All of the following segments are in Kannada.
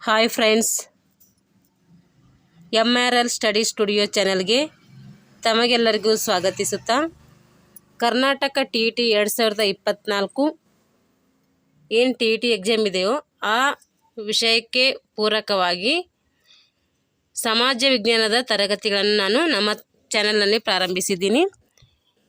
Hi friends. M R L study studio ಚಾನಲ್ಗೆ ತಮಗೆಲ್ಲರಿಗೂ ಸ್ವಾಗತಿಸುತ್ತಾ, ಕರ್ನಾಟಕ ಟಿ ಇ ಟಿ ಎರಡು ಸಾವಿರದ ಇಪ್ಪತ್ತ್ನಾಲ್ಕು ಏನು ಟಿ ಟಿ ಎಕ್ಸಾಮ್ ಇದೆಯೋ ಆ ವಿಷಯಕ್ಕೆ ಪೂರಕವಾಗಿ ಸಮಾಜ ವಿಜ್ಞಾನದ ತರಗತಿಗಳನ್ನು ನಾನು ನಮ್ಮ ಚಾನೆಲ್ನಲ್ಲಿ ಪ್ರಾರಂಭಿಸಿದ್ದೀನಿ.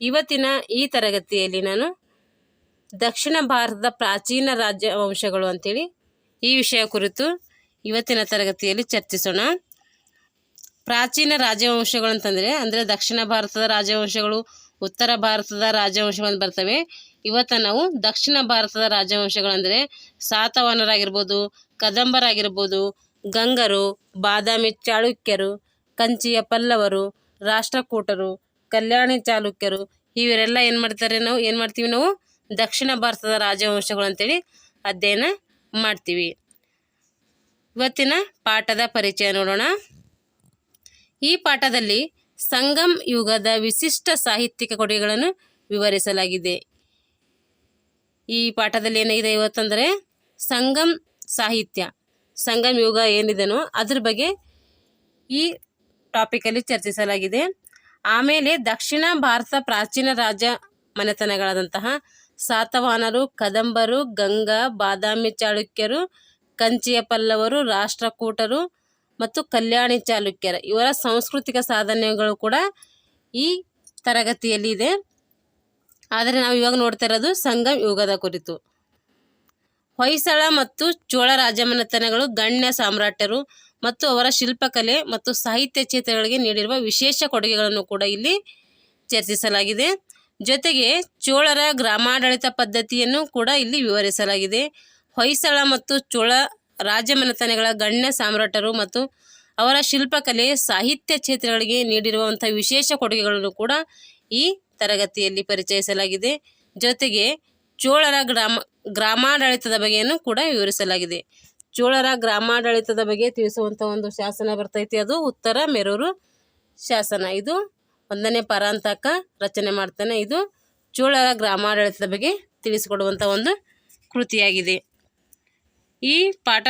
ಇವತ್ತಿನ ಈ ತರಗತಿಯಲ್ಲಿ ನಾನು ದಕ್ಷಿಣ ಭಾರತದ ಪ್ರಾಚೀನ ರಾಜವಂಶಗಳು ಅಂಥೇಳಿ ಈ ವಿಷಯ ಕುರಿತು ಇವತ್ತಿನ ತರಗತಿಯಲ್ಲಿ ಚರ್ಚಿಸೋಣ. ಪ್ರಾಚೀನ ರಾಜವಂಶಗಳು ಅಂತಂದರೆ, ಅಂದರೆ ದಕ್ಷಿಣ ಭಾರತದ ರಾಜವಂಶಗಳು, ಉತ್ತರ ಭಾರತದ ರಾಜವಂಶಗಳು ಬರ್ತವೆ. ಇವತ್ತು ನಾವು ದಕ್ಷಿಣ ಭಾರತದ ರಾಜವಂಶಗಳಂದರೆ ಸಾತವಾನರಾಗಿರ್ಬೋದು, ಕದಂಬರಾಗಿರ್ಬೋದು, ಗಂಗರು, ಬಾದಾಮಿ ಚಾಳುಕ್ಯರು, ಕಂಚಿಯ ಪಲ್ಲವರು, ರಾಷ್ಟ್ರಕೂಟರು, ಕಲ್ಯಾಣಿ ಚಾಲುಕ್ಯರು, ಇವರೆಲ್ಲ ಏನು ಮಾಡ್ತಾರೆ ನಾವು, ಏನು ಮಾಡ್ತೀವಿ ನಾವು, ದಕ್ಷಿಣ ಭಾರತದ ರಾಜವಂಶಗಳು ಅಂತೇಳಿ ಅಧ್ಯಯನ ಮಾಡ್ತೀವಿ. ಇವತ್ತಿನ ಪಾಠದ ಪರಿಚಯ ನೋಡೋಣ. ಈ ಪಾಠದಲ್ಲಿ ಸಂಗಮ್ ಯುಗದ ವಿಶಿಷ್ಟ ಸಾಹಿತ್ಯಿಕ ಕೊಡುಗೆಗಳನ್ನು ವಿವರಿಸಲಾಗಿದೆ. ಈ ಪಾಠದಲ್ಲಿ ಏನಾಗಿದೆ ಇವತ್ತಂದರೆ ಸಂಗಮ್ ಸಾಹಿತ್ಯ. ಸಂಗಮ್ ಯುಗ ಏನಿದೆನೋ ಅದ್ರ ಬಗ್ಗೆ ಈ ಟಾಪಿಕಲ್ಲಿ ಚರ್ಚಿಸಲಾಗಿದೆ. ಆಮೇಲೆ ದಕ್ಷಿಣ ಭಾರತ ಪ್ರಾಚೀನ ರಾಜ ಮನೆತನಗಳಾದಂತಹ ಸಾತವಾನರು, ಕದಂಬರು, ಗಂಗಾ, ಬಾದಾಮಿ ಚಾಳುಕ್ಯರು ಕಂಚಿಯ ಪಲ್ಲವರು, ರಾಷ್ಟ್ರಕೂಟರು ಮತ್ತು ಕಲ್ಯಾಣಿ ಚಾಲುಕ್ಯರ. ಇವರ ಸಾಂಸ್ಕೃತಿಕ ಸಾಧನೆಗಳು ಕೂಡ ಈ ತರಗತಿಯಲ್ಲಿ ಇದೆ. ಆದರೆ ನಾವು ಇವಾಗ ನೋಡ್ತಾ ಇರೋದು ಸಂಗಮ್ ಯುಗದ ಕುರಿತು. ಹೊಯ್ಸಳ ಮತ್ತು ಚೋಳ ರಾಜಮನೆತನಗಳು ಗಣ್ಯ ಸಾಮ್ರಾಟ್ಯರು ಮತ್ತು ಅವರ ಶಿಲ್ಪಕಲೆ ಮತ್ತು ಸಾಹಿತ್ಯ ಕ್ಷೇತ್ರಗಳಿಗೆ ನೀಡಿರುವ ವಿಶೇಷ ಕೊಡುಗೆಗಳನ್ನು ಕೂಡ ಇಲ್ಲಿ ಚರ್ಚಿಸಲಾಗಿದೆ. ಜೊತೆಗೆ ಚೋಳರ ಗ್ರಾಮಾಡಳಿತ ಪದ್ಧತಿಯನ್ನು ಕೂಡ ಇಲ್ಲಿ ವಿವರಿಸಲಾಗಿದೆ. ಹೊಯ್ಸಳ ಮತ್ತು ಚೋಳ ರಾಜಮನೆತನಗಳ ಗಣ್ಯ ಸಾಮ್ರಾಟರು ಮತ್ತು ಅವರ ಶಿಲ್ಪಕಲೆ ಸಾಹಿತ್ಯ ಕ್ಷೇತ್ರಗಳಿಗೆ ನೀಡಿರುವಂಥ ವಿಶೇಷ ಕೊಡುಗೆಗಳನ್ನು ಕೂಡ ಈ ತರಗತಿಯಲ್ಲಿ ಪರಿಚಯಿಸಲಾಗಿದೆ. ಜೊತೆಗೆ ಚೋಳರ ಗ್ರಾಮ, ಗ್ರಾಮಾಡಳಿತದ ಬಗ್ಗೆಯನ್ನು ಕೂಡ ವಿವರಿಸಲಾಗಿದೆ. ಚೋಳರ ಗ್ರಾಮಾಡಳಿತದ ಬಗ್ಗೆ ತಿಳಿಸುವಂಥ ಒಂದು ಶಾಸನ ಬರ್ತೈತಿ. ಅದು ಉತ್ತರ ಮೆರೂರು ಶಾಸನ. ಇದು ಒಂದನೇ ಪರಾಂತಕ ರಚನೆ ಮಾಡ್ತಾನೆ. ಇದು ಚೋಳರ ಗ್ರಾಮಾಡಳಿತದ ಬಗ್ಗೆ ತಿಳಿಸಿಕೊಡುವಂಥ ಒಂದು ಕೃತಿಯಾಗಿದೆ. ಈ ಪಾಠ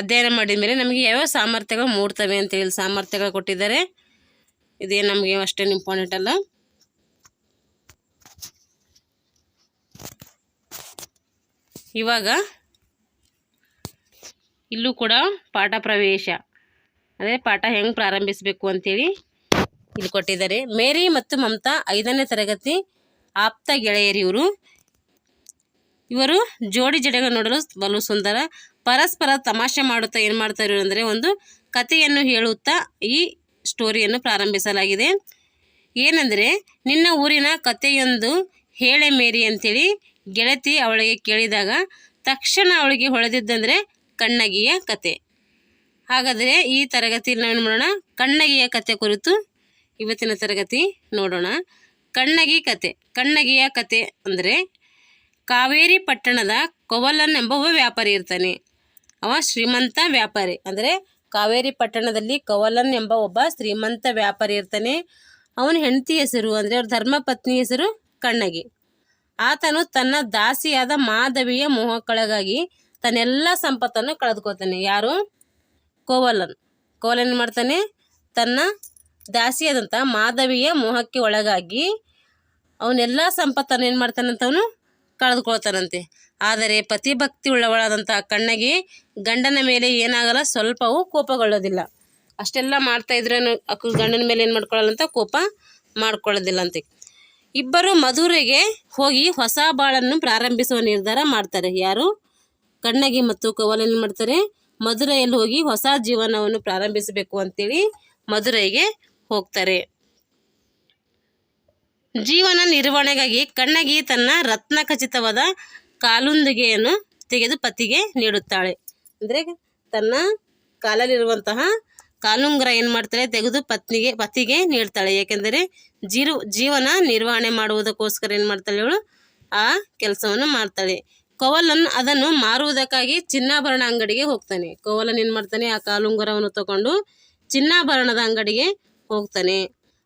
ಅಧ್ಯಯನ ಮಾಡಿದ ಮೇಲೆ ನಮಗೆ ಯಾವ್ಯಾವ ಸಾಮರ್ಥ್ಯಗಳು ಮೂಡ್ತವೆ ಅಂತೇಳಿ ಸಾಮರ್ಥ್ಯಗಳು ಕೊಟ್ಟಿದ್ದಾರೆ. ಇದೇನು ನಮಗೆ ಅಷ್ಟೇನು ಇಂಪಾರ್ಟೆಂಟ್ ಅಲ್ಲ. ಇವಾಗ ಇಲ್ಲೂ ಕೂಡ ಪಾಠ ಪ್ರವೇಶ, ಅಂದರೆ ಪಾಠ ಹೆಂಗೆ ಪ್ರಾರಂಭಿಸಬೇಕು ಅಂತೇಳಿ ಇಲ್ಲಿ ಕೊಟ್ಟಿದ್ದಾರೆ. ಮೇರಿ ಮತ್ತು ಮಮತಾ ಐದನೇ ತರಗತಿ ಆಪ್ತ ಗೆಳೆಯರಿ ಇವರು ಜೋಡಿ ಜಡೆಗಳು ನೋಡಲು ಬಲು ಸುಂದರ. ಪರಸ್ಪರ ತಮಾಷೆ ಮಾಡುತ್ತಾ ಏನು ಮಾಡ್ತಾರೆ ಅಂದರೆ ಒಂದು ಕಥೆಯನ್ನು ಹೇಳುತ್ತಾ ಈ ಸ್ಟೋರಿಯನ್ನು ಪ್ರಾರಂಭಿಸಲಾಗಿದೆ. ಏನೆಂದರೆ, ನಿನ್ನ ಊರಿನ ಕಥೆಯೊಂದು ಹೇಳೆ ಮೇರಿ ಅಂತೇಳಿ ಗೆಳತಿ ಅವಳಿಗೆ ಕೇಳಿದಾಗ ತಕ್ಷಣ ಅವಳಿಗೆ ಹೊಳೆದಿದ್ದಂದರೆ ಕಣ್ಣಗಿಯ ಕತೆ ಹಾಗಾದರೆ ಈ ತರಗತಿಯಲ್ಲಿ ನಾವೇನು ಮಾಡೋಣ? ಕಣ್ಣಗಿಯ ಕತೆ ಕುರಿತು ಇವತ್ತಿನ ತರಗತಿ ನೋಡೋಣ. ಕಣ್ಣಗಿ ಕತೆ ಕಣ್ಣಗಿಯ ಕತೆ ಅಂದರೆ ಕಾವೇರಿ ಪಟ್ಟಣದ ಕೊವಲನ್ ಎಂಬ ಒಬ್ಬ ವ್ಯಾಪಾರಿ ಇರ್ತಾನೆ. ಅವ ಶ್ರೀಮಂತ ವ್ಯಾಪಾರಿ. ಅಂದರೆ ಕಾವೇರಿ ಪಟ್ಟಣದಲ್ಲಿ ಕವಲನ್ ಎಂಬ ಒಬ್ಬ ಶ್ರೀಮಂತ ವ್ಯಾಪಾರಿ ಇರ್ತಾನೆ. ಅವನ ಹೆಂಡತಿ ಹೆಸರು ಅಂದರೆ ಅವ್ರ ಧರ್ಮಪತ್ನಿ ಹೆಸರು ಕಣ್ಣಗಿ. ಆತನು ತನ್ನ ದಾಸಿಯಾದ ಮಾಧವಿಯ ಮೋಹಕ್ಕೊಳಗಾಗಿ ತನ್ನೆಲ್ಲ ಸಂಪತ್ತನ್ನು ಕಳೆದುಕೋತಾನೆ ಯಾರು? ಕೋವಲನ್. ಕೋವಲನ್ ಏನು ಮಾಡ್ತಾನೆ? ತನ್ನ ದಾಸಿಯಾದಂಥ ಮಾಧವಿಯ ಮೋಹಕ್ಕೆ ಒಳಗಾಗಿ ಅವನೆಲ್ಲ ಸಂಪತ್ತನ್ನು ಏನು ಮಾಡ್ತಾನಂತ ಅವನು ಕಳೆದುಕೊಳ್ತಾನಂತೆ ಆದರೆ ಪತಿಭಕ್ತಿ ಉಳ್ಳವಳಾದಂಥ ಕಣ್ಣಗಿ ಗಂಡನ ಮೇಲೆ ಏನಾಗಲ್ಲ, ಸ್ವಲ್ಪವೂ ಕೋಪಗೊಳ್ಳೋದಿಲ್ಲ. ಅಷ್ಟೆಲ್ಲ ಮಾಡ್ತಾ ಇದ್ರೆ ಅಕ್ಕ ಗಂಡನ ಮೇಲೆ ಏನು ಮಾಡ್ಕೊಳ್ಳಲ್ಲಂತ ಕೋಪ ಮಾಡ್ಕೊಳ್ಳೋದಿಲ್ಲ ಅಂತೆ ಇಬ್ಬರು ಮಧುರೆಗೆ ಹೋಗಿ ಹೊಸ ಬಾಳನ್ನು ಪ್ರಾರಂಭಿಸುವ ನಿರ್ಧಾರ ಮಾಡ್ತಾರೆ. ಯಾರು? ಕಣ್ಣಗಿ ಮತ್ತು ಕವಲ ಏನು ಮಾಡ್ತಾರೆ. ಮಧುರೆಯಲ್ಲಿ ಹೋಗಿ ಹೊಸ ಜೀವನವನ್ನು ಪ್ರಾರಂಭಿಸಬೇಕು ಅಂತೇಳಿ ಮಧುರೈಗೆ ಹೋಗ್ತಾರೆ. ಜೀವನ ನಿರ್ವಹಣೆಗಾಗಿ ಕಣ್ಣಗಿ ತನ್ನ ರತ್ನ ಖಚಿತವಾದ ಕಾಲುಂದಿಗೆಯನ್ನು ತೆಗೆದು ಪತಿಗೆ ನೀಡುತ್ತಾಳೆ. ಅಂದರೆ ತನ್ನ ಕಾಲಲ್ಲಿರುವಂತಹ ಕಾಲುಂಗುರ ಏನು ಮಾಡ್ತಾಳೆ? ತೆಗೆದು ಪತ್ನಿಗೆ, ಪತಿಗೆ ನೀಡ್ತಾಳೆ. ಏಕೆಂದರೆ ಜೀರು, ಜೀವನ ನಿರ್ವಹಣೆ ಮಾಡುವುದಕ್ಕೋಸ್ಕರ ಏನು ಮಾಡ್ತಾಳೆ ಅವಳು ಆ ಕೆಲಸವನ್ನು ಮಾಡ್ತಾಳೆ. ಕೋವಲನ್ ಅದನ್ನು ಮಾರುವುದಕ್ಕಾಗಿ ಚಿನ್ನಾಭರಣ ಅಂಗಡಿಗೆ ಹೋಗ್ತಾನೆ. ಕೋವಲನ್ ಏನು ಮಾಡ್ತಾನೆ? ಆ ಕಾಲುಂಗುರವನ್ನು ತಗೊಂಡು ಚಿನ್ನಾಭರಣದ ಅಂಗಡಿಗೆ ಹೋಗ್ತಾನೆ.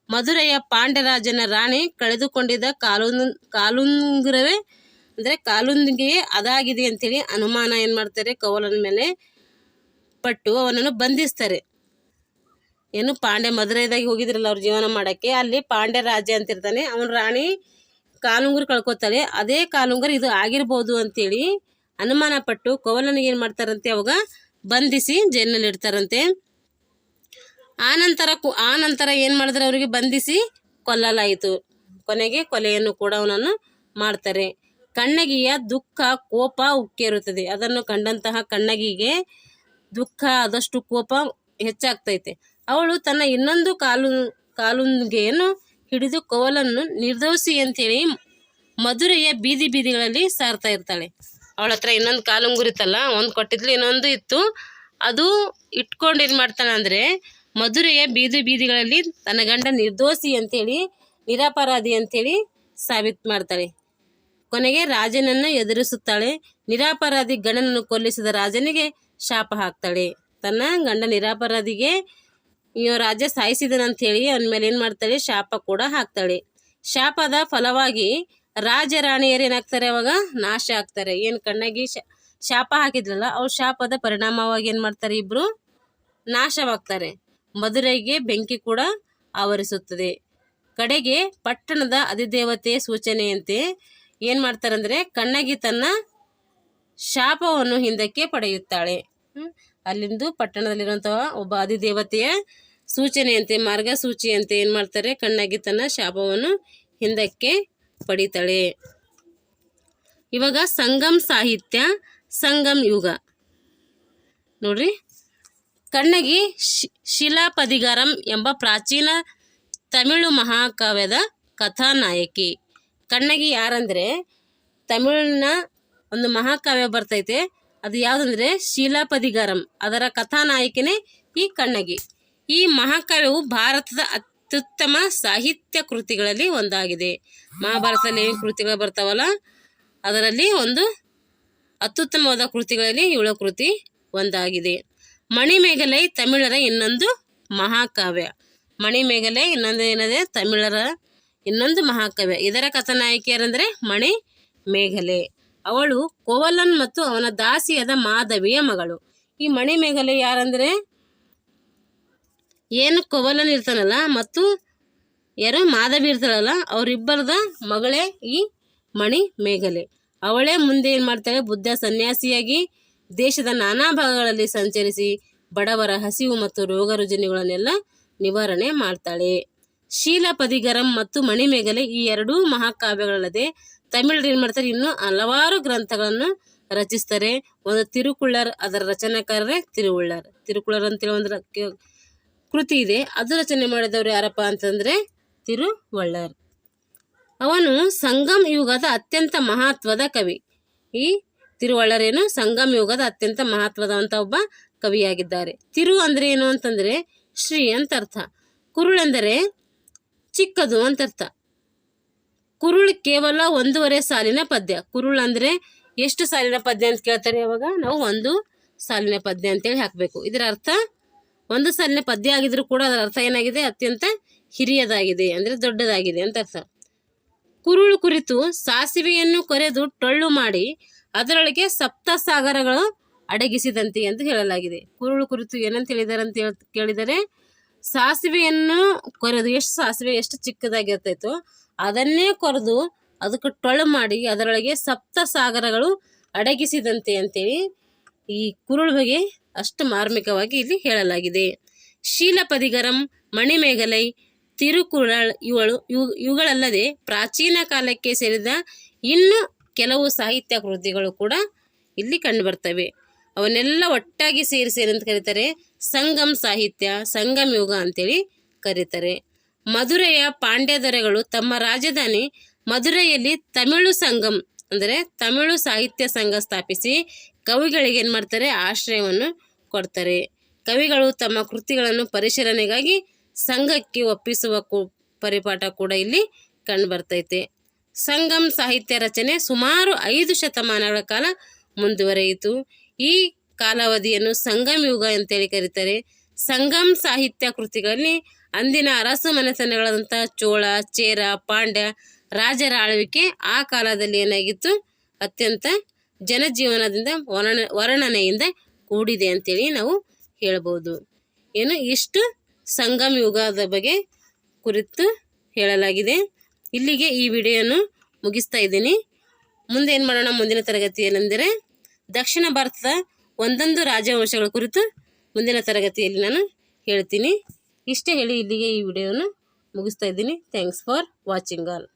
ಮಧುರೆಯ ಪಾಂಡ್ಯರಾಜನ ರಾಣಿ ಕಳೆದುಕೊಂಡಿದ್ದ ಕಾಲುನ್, ಕಾಲುಂಗುರವೇ? ಅಂದರೆ ಕಾಲುಂದಿಗೆಯೇ ಅದಾಗಿದೆ ಅಂತೇಳಿ ಅನುಮಾನ ಏನು ಮಾಡ್ತಾರೆ? ಕವಲನ ಮೇಲೆ ಪಟ್ಟು ಅವನನ್ನು ಬಂಧಿಸ್ತಾರೆ. ಏನು ಪಾಂಡೆ ಮಧುರೈದಾಗಿ ಹೋಗಿದ್ರಲ್ಲ ಅವ್ರು ಜೀವನ ಮಾಡೋಕ್ಕೆ? ಅಲ್ಲಿ ಪಾಂಡ್ಯ ರಾಜ ಅಂತಿರ್ತಾನೆ. ಅವನ ರಾಣಿ ಕಾಲುಂಗುರು ಕಳ್ಕೊತಾಳೆ. ಅದೇ ಕಾಲುಂಗುರು ಇದು ಆಗಿರ್ಬೋದು ಅಂತೇಳಿ ಅನುಮಾನ ಪಟ್ಟು ಕವಲನಿಗೆ ಏನು ಮಾಡ್ತಾರಂತೆ ಅವಾಗ? ಬಂಧಿಸಿ ಜೈಲಿನಲ್ಲಿ ಇಡ್ತಾರಂತೆ ಆ ನಂತರ ಕು ಆ ನಂತರ ಏನು ಮಾಡಿದ್ರೆ ಅವರಿಗೆ ಬಂಧಿಸಿ ಕೊಲ್ಲಲಾಯಿತು. ಕೊನೆಗೆ ಕೊಲೆಯನ್ನು ಕೂಡ ಅವನನ್ನು ಮಾಡ್ತಾರೆ. ಕಣ್ಣಗಿಯ ದುಃಖ, ಕೋಪ ಉಕ್ಕೇರುತ್ತದೆ. ಅದನ್ನು ಕಂಡಂತಹ ಕಣ್ಣಗಿಗೆ ದುಃಖ, ಆದಷ್ಟು ಕೋಪ ಹೆಚ್ಚಾಗ್ತೈತೆ. ಅವಳು ತನ್ನ ಇನ್ನೊಂದು ಕಾಲು ಕಾಲುಂಗೆಯನ್ನು ಹಿಡಿದು ಕೋಲನ್ನು ನಿರ್ದೋಷಿ ಅಂತೇಳಿ ಮಧುರೆಯ ಬೀದಿ ಬೀದಿಗಳಲ್ಲಿ ಸಾರ್ತಾ ಇರ್ತಾಳೆ. ಅವಳ ಹತ್ರ ಇನ್ನೊಂದು ಕಾಲುಂಗುರಿತಲ್ಲ ಒಂದು ಕೊಟ್ಟಿದ್ಲು, ಇನ್ನೊಂದು ಇತ್ತು. ಅದು ಇಟ್ಕೊಂಡು ಏನು ಮಾಡ್ತಾಳೆ ಅಂದರೆ ಮಧುರೆಯ ಬೀದಿ ಬೀದಿಗಳಲ್ಲಿ ತನ್ನ ಗಂಡ ನಿರ್ದೋಷಿ ಅಂತೇಳಿ, ನಿರಾಪರಾಧಿ ಅಂತೇಳಿ ಸಾಬೀತು ಮಾಡ್ತಾಳೆ. ಕೊನೆಗೆ ರಾಜನನ್ನು ಎದುರಿಸುತ್ತಾಳೆ. ನಿರಾಪರಾಧಿ ಗಂಡನನ್ನು ಕೊಲ್ಲಿಸಿದ ರಾಜನಿಗೆ ಶಾಪ ಹಾಕ್ತಾಳೆ. ತನ್ನ ಗಂಡ ನಿರಾಪರಾಧಿಗೆ ಇವ ರಾಜ ಸಾಯಿಸಿದನಂತೇಳಿ ಅವನ ಮೇಲೆ ಏನು ಮಾಡ್ತಾಳೆ? ಶಾಪ ಕೂಡ ಹಾಕ್ತಾಳೆ. ಶಾಪದ ಫಲವಾಗಿ ರಾಜ ರಾಣಿಯರು ಏನಾಗ್ತಾರೆ ಅವಾಗ? ನಾಶ ಆಗ್ತಾರೆ. ಏನು ಕಣ್ಣಾಗಿ ಶಾಪ ಹಾಕಿದ್ರಲ್ಲ, ಅವ್ರ ಶಾಪದ ಪರಿಣಾಮವಾಗಿ ಏನು ಮಾಡ್ತಾರೆ ಇಬ್ಬರು ನಾಶವಾಗ್ತಾರೆ. ಮಧುರೈಗೆ ಬೆಂಕಿ ಕೂಡ ಆವರಿಸುತ್ತದೆ. ಕಡೆಗೆ ಪಟ್ಟಣದ ಅಧಿದೇವತೆ ಸೂಚನೆಯಂತೆ ಏನು ಮಾಡ್ತಾರಂದ್ರೆ ಕಣ್ಣಗಿ ತನ್ನ ಶಾಪವನ್ನು ಹಿಂದಕ್ಕೆ ಪಡೆಯುತ್ತಾಳೆ? ಅಲ್ಲಿಂದು ಪಟ್ಟಣದಲ್ಲಿರುವಂತಹ ಒಬ್ಬ ಅಧಿದೇವತೆಯ ಸೂಚನೆಯಂತೆ, ಮಾರ್ಗಸೂಚಿಯಂತೆ ಏನು ಮಾಡ್ತಾರೆ? ಕಣ್ಣಗಿ ತನ್ನ ಶಾಪವನ್ನು ಹಿಂದಕ್ಕೆ ಪಡಿತಾಳೆ ಇವಾಗ ಸಂಗಮ್ ಸಾಹಿತ್ಯ, ಸಂಗಮ್ ಯುಗ. ನೋಡ್ರಿ ಕಣ್ಣಗಿ ಶಿಲಾಪದಿಗಾರಂ ಎಂಬ ಪ್ರಾಚೀನ ತಮಿಳು ಮಹಾಕಾವ್ಯದ ಕಥಾನಾಯಕಿ. ಕಣ್ಣಗಿ ಯಾರಂದರೆ? ತಮಿಳಿನ ಒಂದು ಮಹಾಕಾವ್ಯ ಬರ್ತೈತೆ. ಅದು ಯಾವುದಂದರೆ? ಶಿಲಾಪದಿಗಾರಂ. ಅದರ ಕಥಾನಾಯಕಿನೇ ಈ ಕಣ್ಣಗಿ. ಈ ಮಹಾಕಾವ್ಯವು ಭಾರತದ ಅತ್ಯುತ್ತಮ ಸಾಹಿತ್ಯ ಕೃತಿಗಳಲ್ಲಿ ಒಂದಾಗಿದೆ. ಮಹಾಭಾರತದಲ್ಲಿ ಏನು ಕೃತಿಗಳು ಬರ್ತಾವಲ್ಲ? ಅದರಲ್ಲಿ ಒಂದು ಅತ್ಯುತ್ತಮವಾದ ಕೃತಿಗಳಲ್ಲಿ ಇವಳ ಕೃತಿ ಒಂದಾಗಿದೆ. ಮಣಿಮೇಘಲೈ ತಮಿಳರ ಇನ್ನೊಂದು ಮಹಾಕಾವ್ಯ. ಮಣಿಮೇಘಲೆ ಇನ್ನೊಂದು ಏನದೆ? ತಮಿಳರ ಇನ್ನೊಂದು ಮಹಾಕಾವ್ಯ. ಇದರ ಕಥಾನಾಯಕಿಯರೆಂದರೆ ಮಣಿ ಮೇಘಲೆ ಅವಳು ಕೋವಲನ್ ಮತ್ತು ಅವನ ದಾಸಿಯಾದ ಮಾಧವಿಯ ಮಗಳು. ಈ ಮಣಿ ಮೇಘಲೆ ಯಾರಂದ್ರೆ? ಏನು ಕೋವಲನ್ ಇರ್ತಾನಲ್ಲ ಮತ್ತು ಯಾರು? ಮಾಧವಿ ಇರ್ತಾಳಲ್ಲ, ಅವರಿಬ್ಬರದ ಮಗಳೇ ಈ ಮಣಿ ಮೇಘಲೆ ಅವಳೇ ಮುಂದೆ ಏನು ಮಾಡ್ತಾಳೆ? ಬುದ್ಧ ಸನ್ಯಾಸಿಯಾಗಿ ದೇಶದ ನಾನಾ ಭಾಗಗಳಲ್ಲಿ ಸಂಚರಿಸಿ ಬಡವರ ಹಸಿವು ಮತ್ತು ರೋಗ ರುಜಿನಗಳನ್ನೆಲ್ಲ ನಿವಾರಣೆ ಮಾಡ್ತಾಳೆ. ಶೀಲಪದಿಗರಂ ಮತ್ತು ಮಣಿಮೇಘಲೆ ಈ ಎರಡೂ ಮಹಾಕಾವ್ಯಗಳಲ್ಲದೆ ತಮಿಳರು ಏನು ಮಾಡ್ತಾರೆ ಇನ್ನೂ ಹಲವಾರು ಗ್ರಂಥಗಳನ್ನು ರಚಿಸ್ತಾರೆ. ಒಂದು ತಿರುಕುಳ್ಳರ್, ಅದರ ರಚನಾಕಾರರೇ ತಿರುವುಳ್ಳರ್ ತಿರುಕುಳ್ಳರ್ ಅಂತೇಳಿ ಒಂದು ಕೃತಿ ಇದೆ. ಅದು ರಚನೆ ಮಾಡಿದವರು ಯಾರಪ್ಪ ಅಂತಂದ್ರೆ ತಿರುವಳ್ಳರ್. ಅವನು ಸಂಗಮ್ ಯುಗದ ಅತ್ಯಂತ ಮಹತ್ವದ ಕವಿ. ಈ ತಿರುವಳ್ಳರೇನು ಸಂಗಮ ಯುಗದ ಅತ್ಯಂತ ಮಹತ್ವದಂತ ಒಬ್ಬ ಕವಿಯಾಗಿದ್ದಾರೆ. ತಿರು ಅಂದ್ರೆ ಏನು ಅಂತಂದ್ರೆ ಶ್ರೀ ಅಂತ ಅರ್ಥ ಕುರುಳೆಂದರೆ ಚಿಕ್ಕದು ಅಂತ ಅರ್ಥ ಕುರುಳು ಕೇವಲ ಒಂದೂವರೆ ಸಾಲಿನ ಪದ್ಯ. ಕುರುಳು ಅಂದ್ರೆ ಎಷ್ಟು ಸಾಲಿನ ಪದ್ಯ ಅಂತ ಕೇಳ್ತಾರೆ ಅವಾಗ ನಾವು ಒಂದು ಸಾಲಿನ ಪದ್ಯ ಅಂತೇಳಿ ಹಾಕಬೇಕು. ಇದರ ಅರ್ಥ ಒಂದು ಸಾಲಿನ ಪದ್ಯ ಆಗಿದ್ರು ಕೂಡ ಅದರ ಅರ್ಥ ಏನಾಗಿದೆ? ಅತ್ಯಂತ ಹಿರಿಯದಾಗಿದೆ ಅಂದ್ರೆ ದೊಡ್ಡದಾಗಿದೆ ಅಂತ ಅರ್ಥ. ಕುರುಳು ಕುರಿತು ಸಾಸಿವೆಯನ್ನು ಕೊರೆದು ಟೊಳ್ಳು ಮಾಡಿ ಅದರೊಳಗೆ ಸಪ್ತ ಸಾಗರಗಳು ಅಡಗಿಸಿದಂತೆ ಎಂದು ಹೇಳಲಾಗಿದೆ. ಕುರುಳು ಕುರಿತು ಏನಂತ ಹೇಳಿದಾರೆ ಅಂತ ಕೇಳಿದರೆ ಸಾಸಿವೆಯನ್ನು ಕೊರೆದು, ಎಷ್ಟು ಸಾಸಿವೆ, ಎಷ್ಟು ಚಿಕ್ಕದಾಗಿರ್ತೈತೋ ಅದನ್ನೇ ಕೊರೆದು ಅದಕ್ಕೆ ಟೊಳ್ಳು ಮಾಡಿ ಅದರೊಳಗೆ ಸಪ್ತ ಸಾಗರಗಳು ಅಡಗಿಸಿದಂತೆ ಅಂತೇಳಿ ಈ ಕುರುಳು ಬಗ್ಗೆ ಅಷ್ಟು ಮಾರ್ಮಿಕವಾಗಿ ಇಲ್ಲಿ ಹೇಳಲಾಗಿದೆ. ಶೀಲಪದಿಗರಂ, ಮಣಿಮೇಘಲೈ, ತಿರುಕುಳಳ್ ಇವಳು ಇವು, ಇವುಗಳಲ್ಲದೆ ಪ್ರಾಚೀನ ಕಾಲಕ್ಕೆ ಸೇರಿದ ಇನ್ನು ಕೆಲವು ಸಾಹಿತ್ಯ ಕೃತಿಗಳು ಕೂಡ ಇಲ್ಲಿ ಕಂಡುಬರ್ತವೆ. ಅವನ್ನೆಲ್ಲ ಒಟ್ಟಾಗಿ ಸೇರಿಸಿ ಏನಂತ ಕರೀತಾರೆ? ಸಂಗಮ್ ಸಾಹಿತ್ಯ, ಸಂಗಮ್ ಯುಗ ಅಂತೇಳಿ ಕರೀತಾರೆ. ಮಧುರೆಯ ಪಾಂಡ್ಯ ದೊರೆಗಳು ತಮ್ಮ ರಾಜಧಾನಿ ಮಧುರೆಯಲ್ಲಿ ತಮಿಳು ಸಂಗಮ್ ಅಂದರೆ ತಮಿಳು ಸಾಹಿತ್ಯ ಸಂಘ ಸ್ಥಾಪಿಸಿ ಕವಿಗಳಿಗೆ ಏನು ಮಾಡ್ತಾರೆ? ಆಶ್ರಯವನ್ನು ಕೊಡ್ತಾರೆ. ಕವಿಗಳು ತಮ್ಮ ಕೃತಿಗಳನ್ನು ಪರಿಶೀಲನೆಗಾಗಿ ಸಂಘಕ್ಕೆ ಒಪ್ಪಿಸುವ ಕು, ಪರಿಪಾಠ ಕೂಡ ಇಲ್ಲಿ ಕಂಡುಬರ್ತೈತೆ. ಸಂಗಮ್ ಸಾಹಿತ್ಯ ರಚನೆ ಸುಮಾರು ಐದು ಶತಮಾನಗಳ ಕಾಲ ಮುಂದುವರೆಯಿತು. ಈ ಕಾಲಾವಧಿಯನ್ನು ಸಂಗಮ್ ಯುಗ ಅಂತೇಳಿ ಕರೀತಾರೆ. ಸಂಗಮ್ ಸಾಹಿತ್ಯ ಕೃತಿಗಳಲ್ಲಿ ಅಂದಿನ ಅರಸು ಮನೆತನಗಳಾದಂಥ ಚೋಳ, ಚೇರ, ಪಾಂಡ್ಯ, ರಾಜರ ಆಳ್ವಿಕೆ ಆ ಕಾಲದಲ್ಲಿ ಏನಾಗಿತ್ತು? ಅತ್ಯಂತ ಜನಜೀವನದಿಂದ ವರ್ಣ, ವರ್ಣನೆಯಿಂದ ಕೂಡಿದೆ ಅಂತೇಳಿ ನಾವು ಹೇಳ್ಬೋದು. ಏನು ಇಷ್ಟು ಸಂಗಮ ಯುಗದ ಬಗ್ಗೆ ಕುರಿತು ಹೇಳಲಾಗಿದೆ. ಇಲ್ಲಿಗೆ ಈ ವಿಡಿಯೋನು ಮುಗಿಸ್ತಾ ಇದ್ದೀನಿ. ಮುಂದೆ ಏನು ಮಾಡೋಣ? ಮುಂದಿನ ತರಗತಿಯಲ್ಲೆಂದರೆ ದಕ್ಷಿಣ ಭಾರತದ ಒಂದೊಂದು ರಾಜವಂಶಗಳ ಕುರಿತು ಮುಂದಿನ ತರಗತಿಯಲ್ಲಿ ನಾನು ಹೇಳ್ತೀನಿ. ಇಷ್ಟೇ ಹೇಳಿ ಇಲ್ಲಿಗೆ ಈ ವಿಡಿಯೋನ ಮುಗಿಸ್ತಾ ಇದ್ದೀನಿ. Thanks for watching all